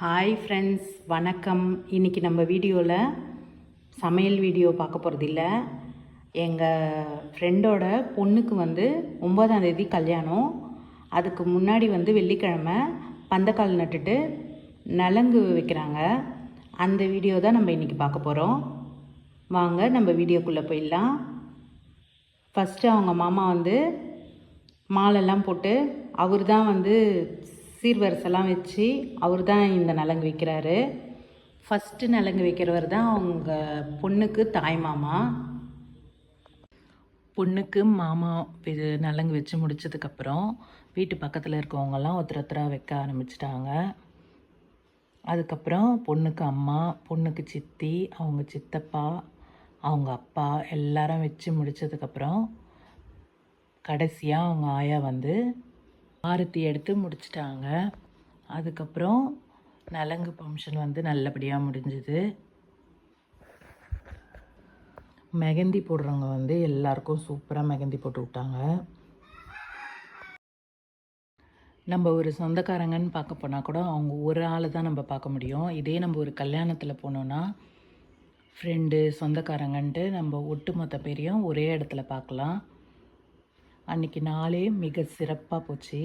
Hi friends வணக்கம். இன்றைக்கி நம்ம வீடியோவில் சமையல் வீடியோ பார்க்க போகிறதில்ல எங்கள் ஃப்ரெண்டோட பொண்ணுக்கு வந்து ஒம்பதாம் தேதி கல்யாணம். அதுக்கு முன்னாடி வந்து வெள்ளிக்கிழமை பந்தக்கால் நட்டுட்டு நலங்கு வைக்கிறாங்க. அந்த வீடியோ தான் நம்ம இன்றைக்கி பார்க்க போகிறோம் வாங்க நம்ம வீடியோக்குள்ளே போயிடலாம். ஃபஸ்ட்டு அவங்க மாமா வந்து மாலெல்லாம் போட்டு அவர் தான் வந்து சீர்வரிசெல்லாம் வச்சு அவர் தான் இந்த நலங்கு வைக்கிறாரு. ஃபஸ்ட்டு நலங்கு வைக்கிறவர் தான் அவங்க பொண்ணுக்கு தாய் மாமா. பொண்ணுக்கு மாமா இது நலங்கு வச்சு முடிச்சதுக்கப்புறம் வீட்டு பக்கத்தில் இருக்கவங்கெல்லாம் ஒருத்தர் ஒருத்தராக வைக்க ஆரம்பிச்சிட்டாங்க. அதுக்கப்புறம் பொண்ணுக்கு அம்மா பொண்ணுக்கு சித்தி அவங்க சித்தப்பா அவங்க அப்பா எல்லாரும் வச்சு முடிச்சதுக்கப்புறம் கடைசியாக அவங்க ஆயா வந்து ஆரத்தி எடுத்து முடிச்சிட்டாங்க. அதுக்கப்புறம் நலங்கு ஃபங்க்ஷன் வந்து நல்லபடியாக முடிஞ்சுது. மெகந்தி போடுறவங்க வந்து எல்லாருக்கும் சூப்பராக மெகந்தி போட்டு விட்டாங்க. நம்ம ஒரு சொந்தக்காரங்கன்னு பார்க்க போனால் கூட அவங்க ஒரு ஆளை தான் நம்ம பார்க்க முடியும். இதே நம்ம ஒரு கல்யாணத்தில் போனோன்னா ஃப்ரெண்டு சொந்தக்காரங்கன்ட்டு நம்ம ஒட்டுமொத்த பேரையும் ஒரே இடத்துல பார்க்கலாம். அன்றைக்கி நாளே மிக சிறப்பாக போச்சு.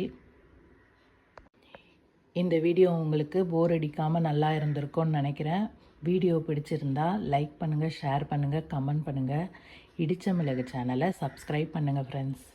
இந்த வீடியோ உங்களுக்கு போர் அடிக்காமல் நல்லா இருந்திருக்கும்னு நினைக்கிறேன். வீடியோ பிடிச்சிருந்தா லைக் பண்ணுங்கள் ஷேர் பண்ணுங்கள் கமெண்ட் பண்ணுங்கள் இடிச்ச மிளகு சேனலை சப்ஸ்கிரைப் பண்ணுங்கள் ஃப்ரெண்ட்ஸ்